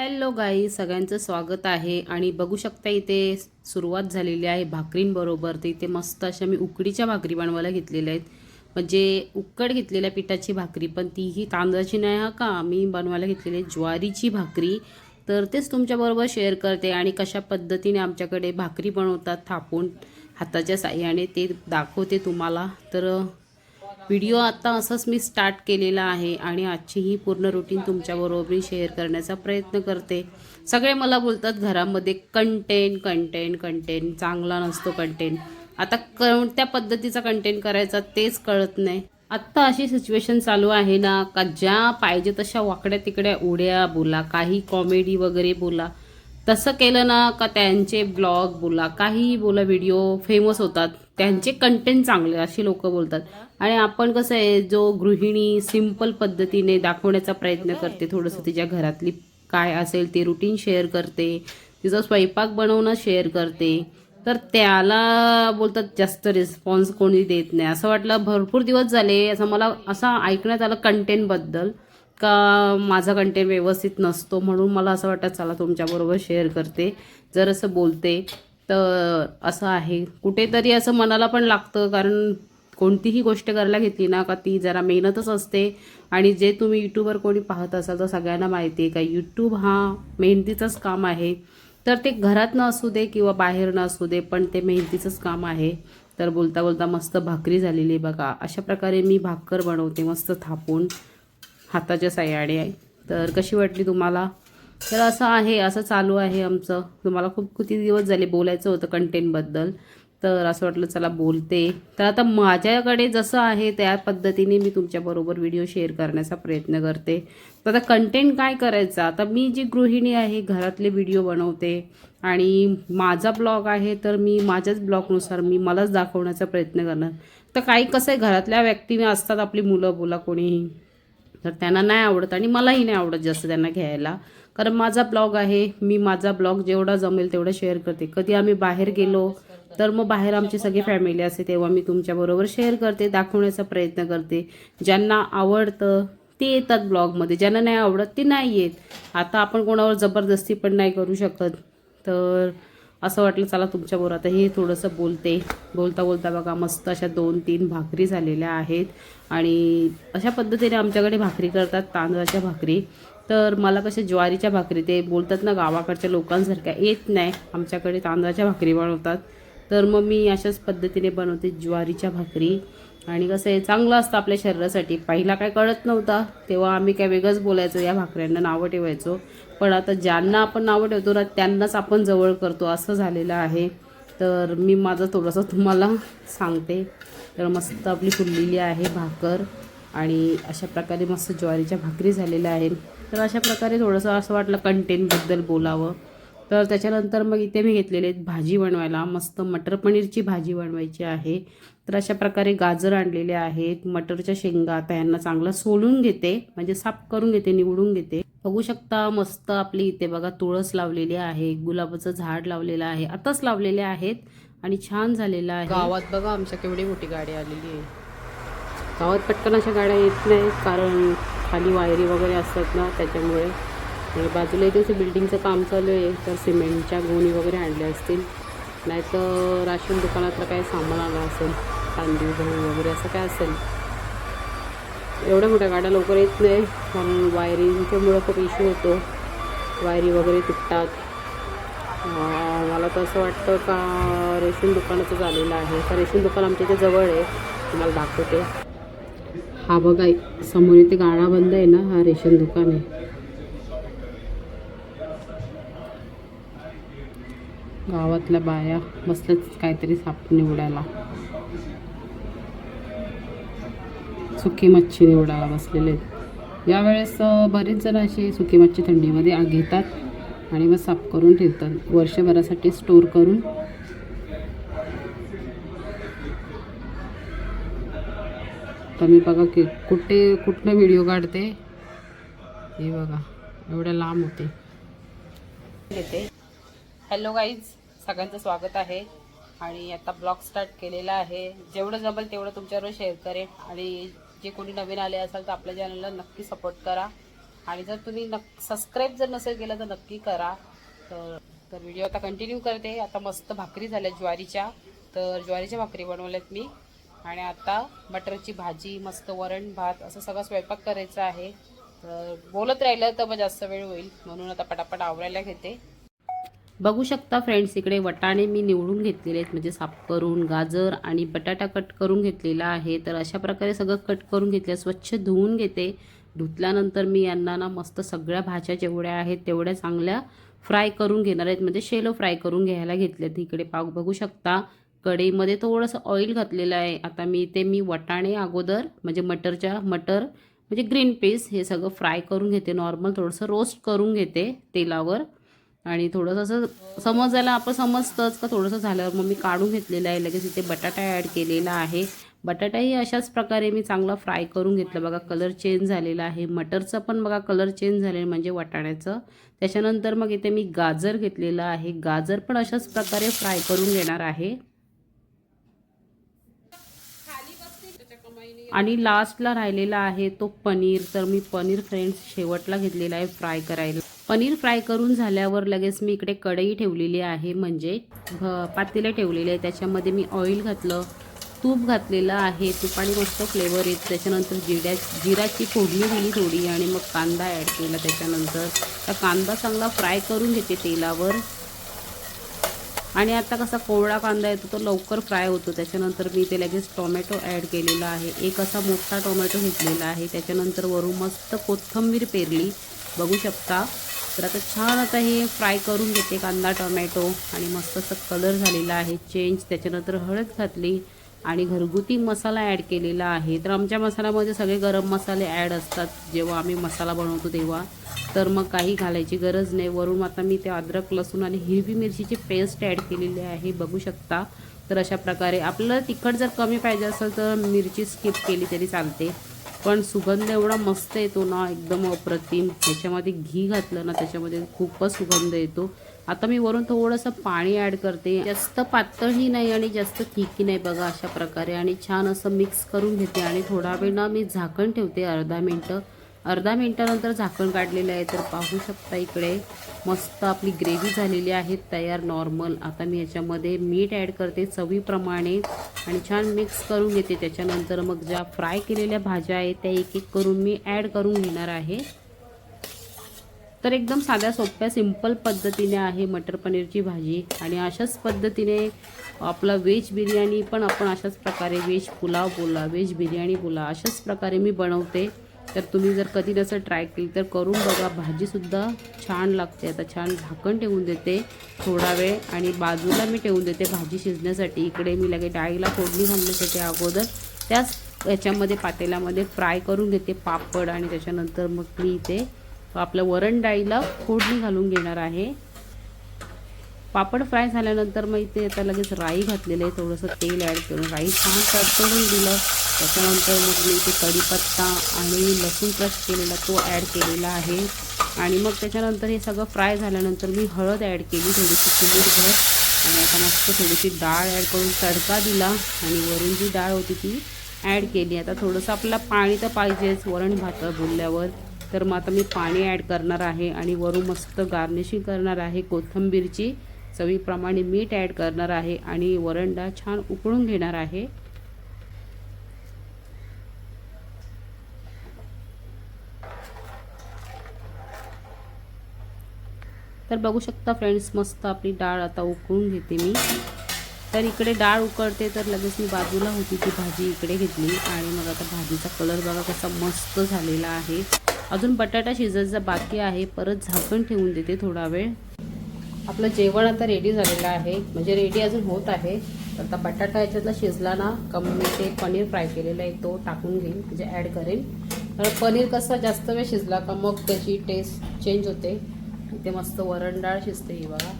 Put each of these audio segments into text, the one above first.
Hello गाई सगळ्यांचं स्वागत आहे. आणि बघू शकता इथे सुरुवात झालेली आहे भाकरींबरोबर. तर इथे मस्त अशा मी उकडीच्या भाकरी बनवायला घेतलेल्या आहेत. म्हणजे उकड घेतलेल्या पिठाची भाकरी पण तीही तांदळाची नाही हा का? मी बनवायला घेतलेली आहे ज्वारीची भाकरी. तर तेच तुमच्याबरोबर शेअर करते आणि कशा पद्धतीने आमच्याकडे भाकरी बनवतात थापून हाताच्या साह्याने ते दाखवते तुम्हाला. तर व्हिडिओ आत्ता असंच मी स्टार्ट केलेला आहे आणि आजची ही पूर्ण रुटीन तुमच्याबरोबर मी शेअर करण्याचा प्रयत्न करते. सगळे मला बोलतात घरामध्ये कंटेंट कंटेंट कंटेंट चांगला नसतो कंटेंट आता कोणत्या पद्धतीचा कंटेंट करायचा तेच कळत नाही. आत्ता अशी सिच्युएशन चालू आहे ना का ज्या पाहिजे तशा वाकड्या तिकड्या उड्या बोला काही कॉमेडी वगैरे बोला. तसं केलं ना का त्यांचे ब्लॉग बोला काहीही बोला व्हिडिओ फेमस होतात. त्यांचे कंटेंट चांगले अशी लोक बोलतात. आणि आपण कसं आहे जो गृहिणी सिंपल पद्धतीने दाखवण्याचा प्रयत्न करते थोडंसं तिच्या घरातली काय असेल ते रुटीन शेअर करते तिचा स्वयंपाक बनवणं शेअर करते तर त्याला बोलतात जास्त रिस्पॉन्स कोणी देत नाही. असं वाटलं भरपूर दिवस झाले असं मला असं ऐकण्यात आलं कंटेंटबद्दल का माझा कंटेंट व्यवस्थित नसतो म्हणून मला असं वाटतं चला तुमच्याबरोबर शेअर करते. जर असं बोलते तर असं आहे. कुठेतरी असं मनाला पण लागतं कारण कोणतीही गोष्ट करायला घेतली ना का ती जरा मेहनतच असते. आणि जे तुम्ही यूट्यूबवर कोणी पाहत असाल तर सगळ्यांना माहिती आहे का यूट्यूब हा मेहनतीचंच काम आहे. तर ते घरात न असू दे किंवा बाहेर न असू दे पण ते मेहनतीचंच काम आहे. तर बोलता बोलता मस्त भाकरी झालेली आहे बघा. अशा प्रकारे मी भाकर बनवते मस्त थापून. हाताच्या साह्याने आहे. तर कशी वाटली तुम्हाला? तर असं आहे असं चालू आहे आमचं. तुम्हाला खूप किती दिवस झाले बोलायचं होतं कंटेंटबद्दल तर असं वाटलं चला बोलते. तर आता माझ्याकडे जसं आहे त्या पद्धतीने मी तुमच्याबरोबर व्हिडिओ शेअर करण्याचा प्रयत्न करते. तर आता कंटेंट काय करायचा? आता मी जी गृहिणी आहे घरातले व्हिडिओ बनवते आणि माझा ब्लॉग आहे तर मी माझ्याच ब्लॉगनुसार मी मलाच दाखवण्याचा प्रयत्न करणार. तर काही कसं आहे घरातल्या व्यक्ती असतात आपली मुलं बोला कोणीही तर त्यांना नाही आवडत आणि मलाही नाही आवडत जास्त त्यांना घ्यायला. कारण माझा ब्लॉग आहे मी माझा ब्लॉग जेवढा जमेल तेवढा शेअर करते. कधी आम्ही बाहेर गेलो तर मग बाहेर आमची सगळी फॅमिली असते तेव्हा मी तुमच्याबरोबर शेअर करते दाखवण्याचा प्रयत्न करते. ज्यांना आवडतं ते येतात ब्लॉगमध्ये ज्यांना नाही आवडत ते नाही येत. आता आपण कोणावर जबरदस्ती पण नाही करू शकत. तर असं वाटलं चला तुमच्याबरोबर आता हे थोडंसं बोलते. बोलता बोलता बघा मस्त अशा दोन तीन भाकरी झालेल्या आहेत. आणि अशा पद्धतीने आमच्याकडे भाकरी करतात तांदळाच्या भाकरी. तर मला कशा ज्वारीच्या भाकरी ते बोलतात ना गावाकडच्या लोकांसारख्या येत नाही. आमच्याकडे तांदळाच्या भाकरी बनवतात. तर मग मी अशाच पद्धतीने बनवते ज्वारीच्या भाकरी. आणि कसं आहे चांगलं असतं आपल्या शरीरासाठी. पहिला काय कळत नव्हता तेव्हा आम्ही काय वेगळंच बोलायचो या भाकऱ्यांना नावं ठेवायचो. पण आता ज्यांना आपण नावं ठेवतो ना त्यांनाच आपण जवळ करतो असं झालेलं आहे. तर मी माझं थोडंसं तुम्हाला सांगते. तर मस्त आपली फुललेली आहे भाकर. आणि अशा प्रकारे मस्त ज्वारीच्या भाकरी झालेल्या आहेत. तर अशा प्रकारे थोडंसं असं वाटलं कंटेंटबद्दल बोलावं. तर त्याच्यानंतर मग इथे मी घेतलेले आहेत भाजी बनवायला. मस्त मटर पनीरची भाजी बनवायची आहे. तर अशा प्रकारे गाजर आणलेले आहेत. मटरच्या शेंगा आता यांना चांगलं सोलून घेते. म्हणजे साफ करून घेते निवडून घेते. बघू शकता मस्त आपली इथे बघा तुळस लावलेली आहे. गुलाबाचं झाड लावलेलं आहे. आताच लावलेले आहेत आणि छान झालेलं आहे. गावात बघा आमच्या केवढी मोठी गाडी आलेली आहे. गावात पटकन अशा गाड्या येत नाहीत कारण खाली वायरी वगैरे असतात ना त्याच्यामुळे आणि बाजूला इथे बिल्डिंगचं काम चालू आहे. तर सिमेंटच्या गोणी वगैरे आणल्या असतील. नाही तर राशन दुकानातलं काही सामान आलं असेल कांदी गहू वगैरे असं काय असेल. एवढ्या मोठ्या गाड्या लवकर येत नाही. कारण वायरिंगच्यामुळं खूप इश्यू होतो. वायरी वगैरे तुटतात. मला तर असं वाटतं का रेशन दुकानाचं झालेलं आहे. तर रेशन दुकान आमच्या इथे जवळ आहे. तुम्हाला दाखवते. हा बघा समोर इथे गाडा बंद आहे ना हा रेशन दुकान आहे. गावातल्या बाया बसल्याच काहीतरी साप निवडायला. सुकी मच्छी निवडायला बसलेले आहेत. यावेळेस बरेच जण अशी सुकी मच्छी थंडीमध्ये आग घेतात आणि मग साफ करून ठेवतात. वर्षभरासाठी स्टोर करून. तर मी बघा की कुठे कुठनं व्हिडिओ काढते? हे बघा एवढ्या लांब होते. घेते हॅलो गाईज सगळ्यांचं स्वागत आहे. आणि आता ब्लॉग स्टार्ट केलेला आहे. जेवढं जमेल तेवढं तुमच्याबरोबर शेअर करेन. आणि जे कोणी नवीन आले असाल तर आपल्या चॅनलला नक्की सपोर्ट करा. आणि जर तुम्ही नक् सबस्क्राईब जर नसेल केलं तर नक्की करा. तर तर व्हिडिओ आता कंटिन्यू करते. आता मस्त भाकरी झाल्या ज्वारीच्या. तर ज्वारीच्या भाकरी बनवल्यात मी. आणि आता मटरची भाजी मस्त वरण भात असं सगळं स्वयंपाक करायचा आहे. तर बोलत राहिलं तर मग जास्त वेळ होईल. म्हणून आता पटापट आवरायला घेते. बघू शकता फ्रेंड्स इकडे वटाणे मी निवडून घेतलेले आहेत. म्हणजे साफ करून गाजर आणि बटाटा कट करून घेतलेला आहे. तर अशा प्रकारे सगळं कट करून घेतलं स्वच्छ धुवून घेते. धुतल्यानंतर मी यांना ना मस्त सगळ्या भाज्या जेवढ्या आहेत तेवढ्या चांगल्या फ्राय करून घेणार आहेत. म्हणजे शेलो फ्राय करून घ्यायला घेतल्यात इकडे पाव बघू शकता. कढईमध्ये थोडंसं ऑइल घातलेलं आहे. आता मी ते मी वटाणे अगोदर म्हणजे मटरच्या मटर म्हणजे ग्रीन पीस हे सगळं फ्राय करून घेते. नॉर्मल थोडंसं रोस्ट करून घेते तेलावर. आणि थोडंसं असं समजायला आपण समजतंच का थोडंसं झाल्यावर मग मी काढून घेतलेलं आहे लगेच इथे बटाटा ॲड केलेला आहे. बटाटाही अशाच प्रकारे मी चांगला फ्राय करून घेतलं. बघा कलर चेंज झालेला आहे. मटरचं पण बघा कलर चेंज झालेलं म्हणजे वाटाण्याचं. त्याच्यानंतर मग इथे मी गाजर घेतलेलं आहे. गाजर पण अशाच प्रकारे फ्राय करून घेणार आहे. आणि लास्टला राहिलेला आहे तो पनीर. तर मी पनीर फ्रेंड्स शेवटला घेतलेला आहे फ्राय करायला. पनीर फ्राय करून झाल्यावर लगेच मी इकडे कढई ठेवलेली आहे म्हणजे भ- पातेलं ठेवलेले आहे. त्याच्यामध्ये मी ऑइल घातलं तूप घातलेलं आहे तुपाने मस्त फ्लेवर येत. त्याच्यानंतर जिऱ्या जिराची फोडणी दिली थोडी आणि मग कांदा ॲड केला त्याच्यानंतर. तर कांदा चांगला फ्राय करून घेते तेलावर. आणि आता कसा कोवळा कांदा येतो तो लवकर फ्राय होतो. त्याच्यानंतर मी ते लगेच टोमॅटो ॲड केलेला आहे. एक असा मोठा टोमॅटो घेतलेला आहे. त्याच्यानंतर वरून मस्त कोथिंबीर पेरली. बघू शकता. तर आता छान आता हे फ्राय करून घेते कांदा टोमॅटो. आणि मस्त असं कलर झालेला आहे चेंज त्याच्यानंतर हळद घातली आणि घरगुती मसाला ॲड केलेला आहे. तर आमच्या मसाल्यामध्ये सगळे गरम मसाले ॲड असतात. जेव्हा आम्ही मसाला बनवतो तेव्हा. तर मग काही घालायची गरज नाही. वरून आता मी ते अद्रक लसूण आणि हिरवी मिरचीची पेस्ट ॲड केलेली आहे. बघू शकता. तर अशा प्रकारे. आपलं तिखट जर कमी पाहिजे असेल तर मिरची स्किप केली तरी चालते. पण सुगंध एवढा मस्त येतो ना एकदम अप्रतिम. त्याच्यामध्ये घी घातलं ना त्याच्यामध्ये खूपच सुगंध येतो. आता मी वरून थोडंसं पाणी ॲड करते. जास्त पातळही नाही आणि जास्त थिकी नाही बघा अशा प्रकारे. आणि छान असं मिक्स करून घेते आणि थोडा वेळ ना मी झाकण ठेवते अर्धा मिनटं. अर्धा मिनटानंतर झाकण काढलेलं आहे. तर पाहू शकता इकडे मस्त आपली ग्रेव्ही झालेली आहे तयार नॉर्मल. आता मी याच्यामध्ये मीठ ॲड करते चवीप्रमाणे आणि छान मिक्स करून घेते. त्याच्यानंतर मग ज्या फ्राय केलेल्या भाज्या आहेत त्या एक एक करून मी ॲड करून घेणार आहे. तर एकदम साध्या सोप्या सिंपल पद्धतीने आहे मटर पनीरची भाजी. आणि अशाच पद्धतीने आपला व्हेज बिर्याणी पण आपण अशाच प्रकारे व्हेज पुलाव बोला व्हेज बिर्याणी बोला अशाच प्रकारे मी बनवते. तर तुम्ही जर कधी तसं ट्राय केली तर करून बघा. भाजीसुद्धा छान लागते. आता छान झाकण ठेवून देते थोडा वेळ आणि बाजूला मी ठेवून देते भाजी शिजण्यासाठी. इकडे मी लगे डाळीला फोडणी घालण्यासाठी अगोदर त्याच याच्यामध्ये पातेल्यामध्ये फ्राय करून घेते पापड आणि त्याच्यानंतर मग मी इथे आपल्या वरण डाळीला फोडणी घालून घेणार आहे. पापड फ्राय झाल्यानंतर मग इथे आता लगेच राई घातलेलं आहे. थोडंसं तेल ॲड करून राई छान तडतडून दिलं. त्याच्यानंतर मग मी इथे कढीपत्ता आणि लसूण क्रश केलेला तो ॲड केलेला आहे. आणि मग त्याच्यानंतर हे सगळं फ्राय झाल्यानंतर मी हळद ॲड केली थोडीशी चिमूटभर आणि आता मस्त थोडीशी डाळ ॲड करून तडका दिला आणि वरून जी डाळ होती ती ॲड केली. आता थोडंसं आपल्याला पाणी तर पाहिजेच वरण भात बोलल्यावर. तर मग आता मी पाणी ॲड करणार आहे आणि वरून मस्त गार्निशिंग करणार आहे. कोथिंबीरची चवीप्रमाणे मीठ ॲड करणार आहे आणि वरण डाळ छान उकळून घेणार आहे. तर बघू शकता फ्रेंड्स मस्त आपली डाळ आता उकळून घेते मी. तर इकडे डाळ उकळते तर लगेच मी बाजूला होती ती भाजी इकडे घेतली. आणि मग आता भाजीचा कलर बघा कसा मस्त झालेला आहे. अजून बटाटा शिजायचा बाकी आहे परत झाकण ठेवून देते थोडा वेळ. आपलं जेवण आता रेडी झालेलं आहे. म्हणजे रेडी अजून होत आहे. तर आता बटाटा याच्यातला शिजला ना कमी ते पनीर फ्राय केलेलं आहे तो टाकून घेईन म्हणजे ॲड करेन. तर पनीर कसं जास्त वेळ शिजला का मग त्याची टेस्ट चेंज होते. इथे मस्त वरण डाळ शिजते ही बघा.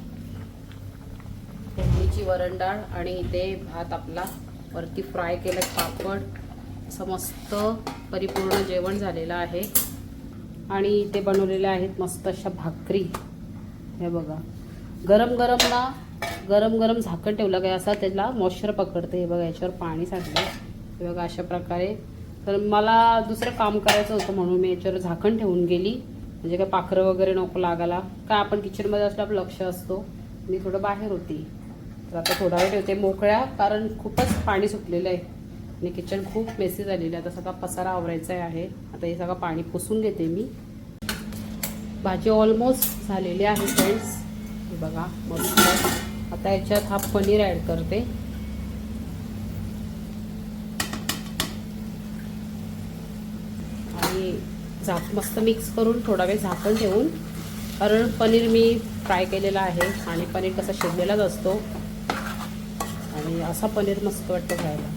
फोडणीची वरण डाळ आणि इथे भात आपला वरती फ्राय केलं पापड. असं मस्त परिपूर्ण जेवण झालेलं आहे. आणि इथे बनवलेल्या आहेत मस्त अशा भाकरी. हे बघा. गरम गरम ना गरम गरम झाकण ठेवलं काय असा त्याला मॉइश्चर पकडते. हे बघा याच्यावर पाणी साठलं हे बघा अशा प्रकारे. तर मला दुसरं काम करायचं होतं म्हणून मी याच्यावर झाकण ठेवून गेली. म्हणजे काय पाखरं वगैरे नको लागायला. का आपण किचनमध्ये असलं आपलं लक्ष असतो. मी थोडं बाहेर होती. तर आता थोडा वेळ ठेवते मोकळ्या कारण खूपच पाणी सुटलेलं आहे. आणि किचन खूप मेसी झालेलं आहे. आता सगळा पसारा आवरायचा आहे. आता हे सगळं पाणी पुसून घेते मी. भाजी ऑलमोस्ट झालेली आहे फ्रेंड्स हे बघा मग आता याच्यात हा पनीर ॲड करते आणि झाक मस्त मिक्स करून थोडा वेळ झाकण ठेवून कारण पनीर मी फ्राय केलेला आहे आणि पनीर कसा शिजलेलाच असतो. आणि असा पनीर मस्त वाटतं खायला.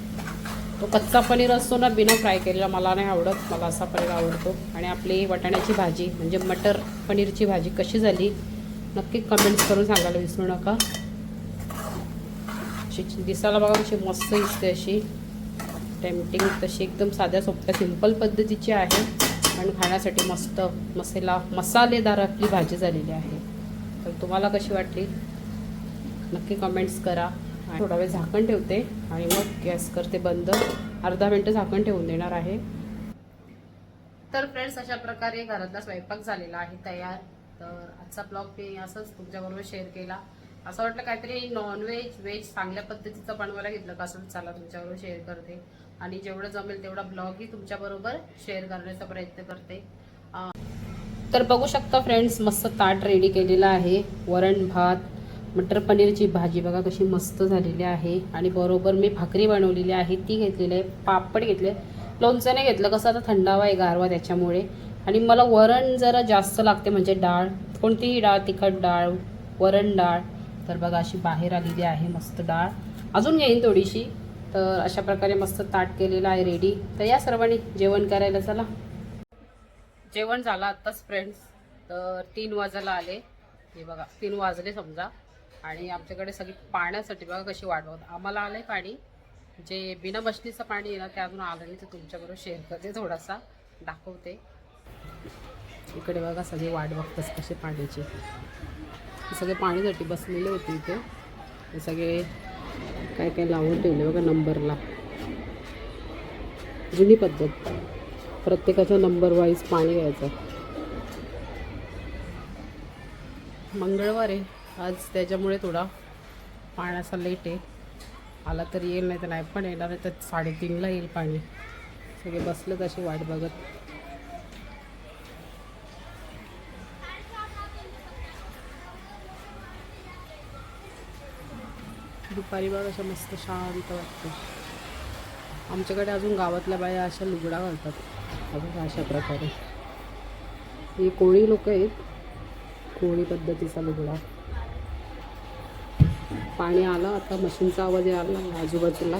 तो कच्चा पनीर असतो ना बिना फ्राय केलेला मला नाही आवडत. मला असा पनीर आवडतो. आणि आपली वाटाण्याची भाजी म्हणजे मटर पनीरची भाजी कशी झाली नक्की कमेंट्स करून सांगायला विसरू नका. अशी दिसायला बघा कशी मस्त दिसते अशी. टेम्पटिंग तशी एकदम साध्या सोप्या सिंपल पद्धतीची आहे. आणि खाण्यासाठी मस्त मसाला मसालेदार आपली भाजी झालेली आहे. तर तुम्हाला कशी वाटली? नक्की कमेंट्स करा. आणि थोडा वेळ झाकण ठेवते. आणि मग गॅस करते बंद. अर्धा मिनटं झाकण ठेवून देणार आहे. तर फ्रेंड्स अशा प्रकारे घरातला स्वयंपाक झालेला आहे तयार. तर आजचा ब्लॉग मी असंच तुमच्याबरोबर शेअर केला. असं वाटलं काहीतरी नॉनव्हेज व्हेज चांगल्या पद्धतीचं बनवायला घेतलं का असं चला तुमच्याबरोबर शेअर करते. आणि जेवढं जमेल तेवढा ब्लॉगही तुमच्याबरोबर शेअर करण्याचा प्रयत्न करते. तर बघू शकता फ्रेंड्स मस्त ताट रेडी केलेलं आहे. वरण भात मटर पनीरची भाजी बघा कशी मस्त झालेली आहे. आणि बरोबर मी भाकरी बनवलेली आहे. ती घेतलेली आहे पापड घेतले लोणचं नाही घेतलं कसं आता थंडावा आहे गारवा त्याच्यामुळे. आणि मला वरण जरा जास्त लागते म्हणजे डाळ. कोणतीही डाळ तिखट डाळ वरण डाळ. तर बघा अशी बाहेर आलेली आहे मस्त डाळ. अजून घेईन थोडीशी. तर अशा प्रकारे मस्त ताट केलेलं आहे रेडी तर या सर्वांनी जेवण करायला चला. जेवण झालं आत्ताच फ्रेंड्स तर तीन वाजायला आले. हे बघा तीन वाजले समजा. आणि आमच्याकडे सगळी पाण्यासाठी बघा कशी वाढवत आम्हाला आलं आहे पाणी. जे बिना मशनीचं पाणी आहे ना ते अजून आलं नाही. ते तुमच्याबरोबर शेअर करते थोडासा. दाखवते. इकडे बघा सगळे वाट बघतच कसे पाण्याचे. सगळे पाणीसाठी बसलेले होते इथे. हे सगळे काय काय लावून ठेवले बघा नंबरला. जुनी पद्धत. प्रत्येकाच्या नंबर वाईज पाणी घ्यायचं. मंगळवार आहे आज त्याच्यामुळे थोडा पाण्याचा लेट आहे. आला तर येईल नाही तर नाही पण येणार आहे तर साडेतीनला येईल पाणी. सगळे बसलं तशी वाट बघत. दुपारी बघ अशा मस्त शांत वाटतं. आमच्याकडे अजून गावातल्या बाया अशा लुगडा घालतात. अजून अशा प्रकारे. हे कोळी लोक आहेत. कोळी पद्धतीचा लुगडा. पाणी आलं आता मशीनचा आवाज आला आजूबाजूला.